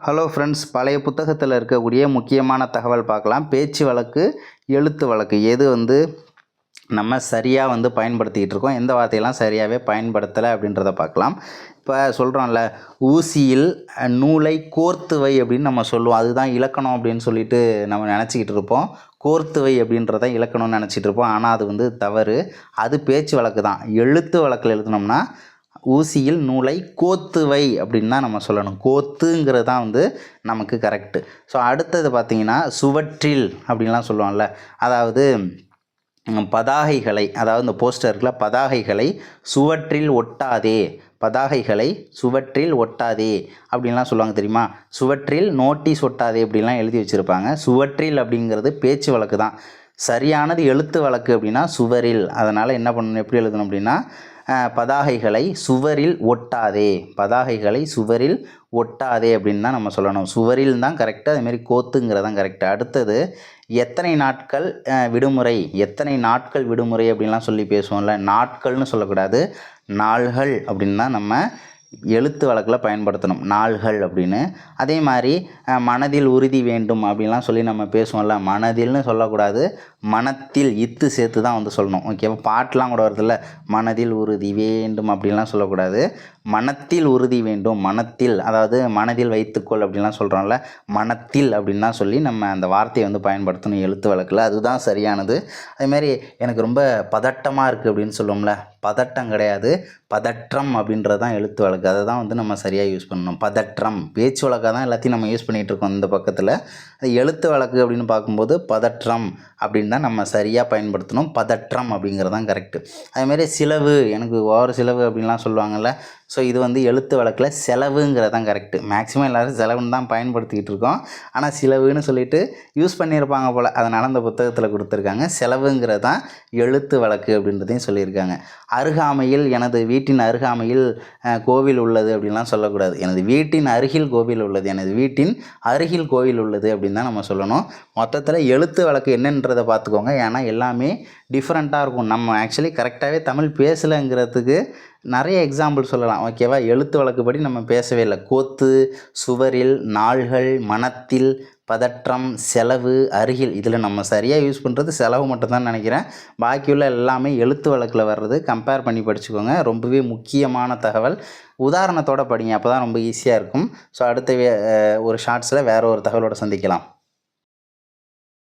Hello friends பழைய புத்தகத்தில் இருக்கக்கூடிய முக்கியமான தகவல் பார்க்கலாம். பேச்சு வழக்கு எழுத்து வழக்கு எது வந்து நம்ம சரியாக வந்து பயன்படுத்திக்கிட்டு இருக்கோம் எந்த வார்த்தையெல்லாம் சரியாகவே பயன்படுத்தலை அப்படின்றத பார்க்கலாம். இப்போ சொல்கிறோம்ல ஊசியில் நூலை கோர்த்துவை அப்படின்னு நம்ம சொல்லுவோம். அதுதான் இலக்கணம் அப்படின்னு சொல்லிட்டு நம்ம நினச்சிக்கிட்டு இருப்போம். கோர்த்துவை அப்படின்றத இலக்கணம்னு நினச்சிட்டு இருப்போம். ஆனால் அது வந்து தவறு. அது பேச்சு வழக்கு தான். எழுத்து வழக்கில் எழுதினோம்னா ஊசியில் நூலை கோத்து வை அப்படின்னு தான் நம்ம சொல்லணும். கோத்துங்கிறது தான் வந்து நமக்கு கரெக்டு ஸோ அடுத்தது பார்த்திங்கன்னா சுவற்றில் அப்படின்லாம் சொல்லுவோம்ல அதாவது பதாகைகளை அதாவது இந்த போஸ்டரில் பதாகைகளை சுவற்றில் ஒட்டாதே பதாகைகளை சுவற்றில் ஒட்டாதே அப்படின்லாம் சொல்லுவாங்க தெரியுமா? சுவற்றில் நோட்டீஸ் ஒட்டாதே அப்படின்லாம் எழுதி வச்சுருப்பாங்க. சுவற்றில் அப்படிங்கிறது பேச்சு வழக்கு தான். சரியானது எழுத்து வழக்கு அப்படின்னா சுவரில். அதனால் என்ன பண்ணணும்? எப்படி எழுதணும் அப்படின்னா பதாகைகளை சுவரில் ஒட்டாதே. பதாகைகளை சுவரில் ஒட்டாதே அப்படின்னு தான் நம்ம சொல்லணும். சுவரில் தான் கரெக்டாக அதேமாரி கோத்துங்கிறதான் கரெக்டாக அடுத்தது எத்தனை நாட்கள் விடுமுறை? எத்தனை நாட்கள் விடுமுறை அப்படின்லாம் சொல்லி பேசுவோம்ல? நாட்கள்னு சொல்லக்கூடாது நாள்கள் அப்படின்னு தான் நம்ம எழுத்து வழக்கில் பயன்படுத்தணும். நாள்கள் அப்படின்னு. அதே மாதிரி மனதில் உறுதி வேண்டும் அப்படின்லாம் சொல்லி நம்ம பேசுவோம்ல. மனதில்னு சொல்லக்கூடாது மனத்தில் இத்து சேர்த்து தான் வந்து சொல்லணும். ஓகேவா பாட்டெலாம் கூட வருதுல்ல. மனதில் உறுதி வேண்டும் அப்படின்லாம் சொல்லக்கூடாது. மனத்தில் உறுதி வேண்டும். மனத்தில் அதாவது மனதில் வைத்துக்கொள் அப்படின்லாம் சொல்கிறோம்ல மனத்தில் அப்படின்லாம் தான் சொல்லி நம்ம அந்த வார்த்தையை வந்து பயன்படுத்தணும் எழுத்து வழக்கில். அதுதான் சரியானது. அதுமாரி எனக்கு ரொம்ப பதட்டமாக இருக்குது அப்படின்னு சொல்லுவோம்ல. பதட்டம் கிடையாது. பதற்றம் அப்படின்றது தான் எழுத்து வழக்கு. அதை தான் வந்து நம்ம சரியாக யூஸ் பண்ணணும். பதற்றம். பேச்சு வழக்காக தான் எல்லாத்தையும் நம்ம யூஸ் பண்ணிகிட்டு இருக்கோம் இந்த பக்கத்தில். இந்த எழுத்து வழக்கு அப்படின்னு பார்க்கும்போது பதற்றம் அப்படின்னு தான் நம்ம சரியாக பயன்படுத்தணும். பதற்றம் அப்படிங்கிறது தான் கரெக்டு அதேமாரி சிலவு எனக்கு ஓவர் சிலவு அப்படின்லாம் சொல்லுவாங்கள்ல ஸோ இது வந்து எழுத்து வழக்கில் செலவுங்கிறது தான் கரெக்டு மேக்ஸிமம் எல்லோரும் செலவுன்னு தான் பயன்படுத்திக்கிட்டு இருக்கோம். ஆனால் சிலவுன்னு சொல்லிட்டு யூஸ் பண்ணியிருப்பாங்க போல். அதனால் அந்த புத்தகத்தில் கொடுத்துருக்காங்க. செலவுங்கிறது தான் எழுத்து வழக்கு அப்படின்றதையும் சொல்லியிருக்காங்க. அருகாமையில் எனது வீட்டின் அருகாமையில் கோவில் உள்ளது அப்படின்லாம் சொல்லக்கூடாது. எனது வீட்டின் அருகில் கோவில் உள்ளது. எனது வீட்டின் அருகில் கோவில் உள்ளது அப்படின்னு தான் நம்ம சொல்லணும். மொத்தத்தில் எழுத்து வழக்கு என்னன்றதை பார்த்துக்கோங்க. ஏன்னா எல்லாமே டிஃப்ரெண்ட்டாக இருக்கும். நம்ம ஆக்சுவலி கரெக்டாகவே தமிழ் பேசலைங்கிறதுக்கு நிறைய எக்ஸாம்பிள் சொல்லலாம். ஓகேவா எழுத்து வழக்குப்படி நம்ம பேசவே இல்லை. கோத்து சுவரில் நாள்கள் மனத்தில் பதற்றம் செலவு அருகில். இதில் நம்ம சரியாக யூஸ் பண்ணுறது செலவு மட்டும்தான் நினைக்கிறேன். பாக்கியுள்ள எல்லாமே எழுத்து வழக்கில் வர்றது கம்பேர் பண்ணி படிச்சுக்கோங்க. ரொம்பவே முக்கியமான தகவல். உதாரணத்தோட படிங்க அப்போ தான் ரொம்ப ஈஸியாக இருக்கும். ஸோ அடுத்த ஒரு ஷார்ட்ஸில் வேறு ஒரு தகவலோடு சந்திக்கலாம்.